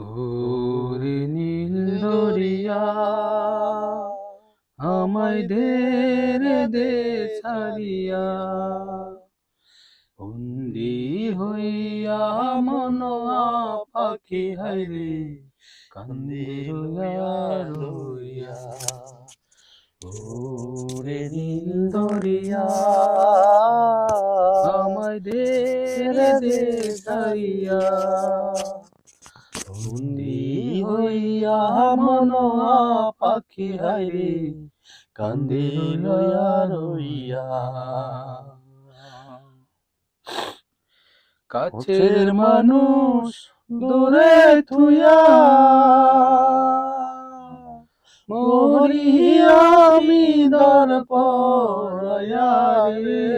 ওরে নীল দরিয়া, আমায় দে দে ছাড়িয়া। বন্দি হইয়া মন পাখি হাইরে কান্দে রইয়া ওরে নীল দরিয়া, আমায় দে দে ছাড়িয়া। বন্দি হইয়া মন পাখি হাইরে কান্দে লয়া রইয়া। কাছের মানুষ দূরে থুয়া মরি আমি দর পড়ায়া রে।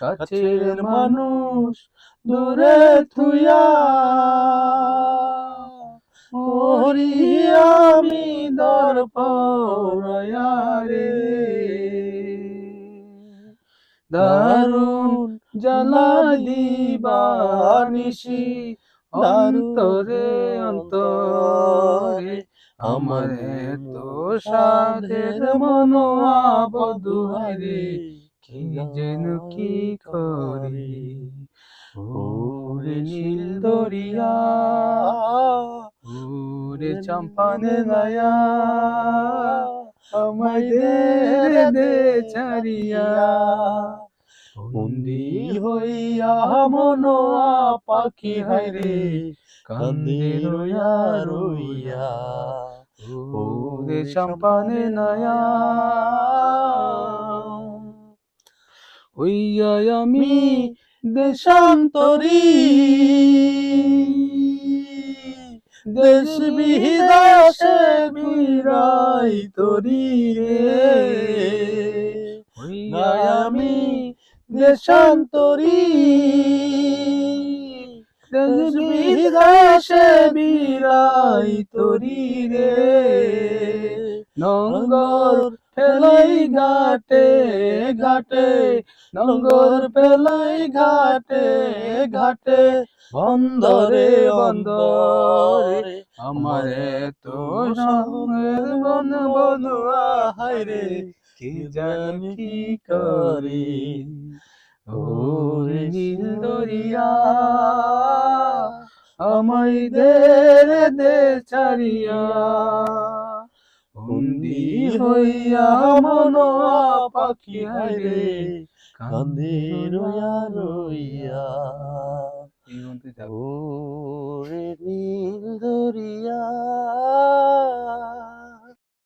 কাছের মানুষ দূরে থুয়া আমি দর পড়ায়া রে দারুণ জ্বালা দিবানিসি অন্তরে অন্তরে। আমার তো সাধের মন রে কি যেন কি করি? ওরে নীল দরিয়া, ওরে চম্পানে নয়া আমায় দে দে ছাড়িয়া। বন্দি হইয়া মন পাখি হাইরে কান্দে রইয়া রইয়া। ওরে চম্পানে নয়া হইয়া আমি দেশান্তরী। দেশ বিদাসে বিরাই তরি রে। হইয়া আমি দেশান্তরী। দেশ বিদাসে বিরাই তরি রে। নঙ্গর ফেলাই ঘাটে ঘাটে, নঙ্গর ফেলাই ঘাটে ঘাটে, বন্দরে বন্দরে, আমারে তো সঙ্গের বন বনুয়া হায়রে কি জানি কি করি? ওরে নীল দরিয়া, আমায় দে দে ছাড়িয়া বন্দি হইয়া মন পাখি হাইরে কান্দে রইয়া রইয়া। ও রে